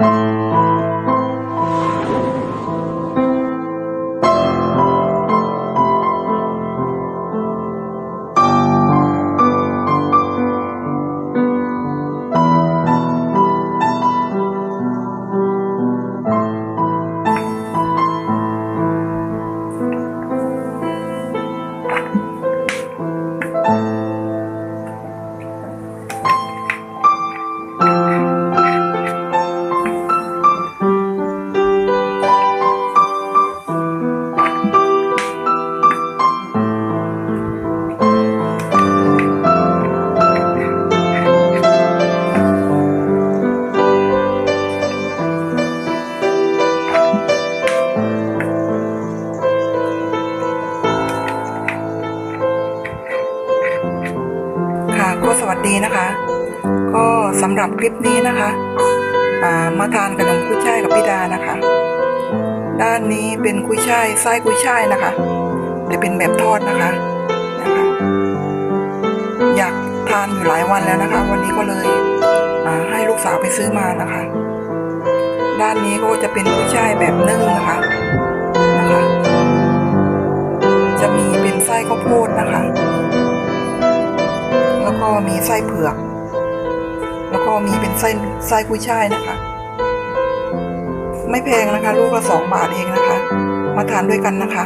ค่ะ วัสดีนะคะ ก็สำหรับคลิปนี้นะคะามาทานขนมกุ้ยช่ายกับพี่ดานะคะ ด้านนี้เป็นกุ้ยช่ายไส้กุ้ยช่ายนะคะ แต่เป็นแบบทอดนะคะนะคะ อยากทานอยู่หลายวันแล้วนะคะ วันนี้ก็เลยให้ลูกสาวไปซื้อมานะคะ ด้านนี้ก็จะเป็นกุ้ยช่ายแบบนึ่งนะคะ ก็มีไส้เผือก แล้วก็มีเป็นไส้ไส้กุ้ยช่ายนะคะ ไม่แพงนะคะ ลูกละสองบาทเองนะคะ มาทานด้วยกันนะคะ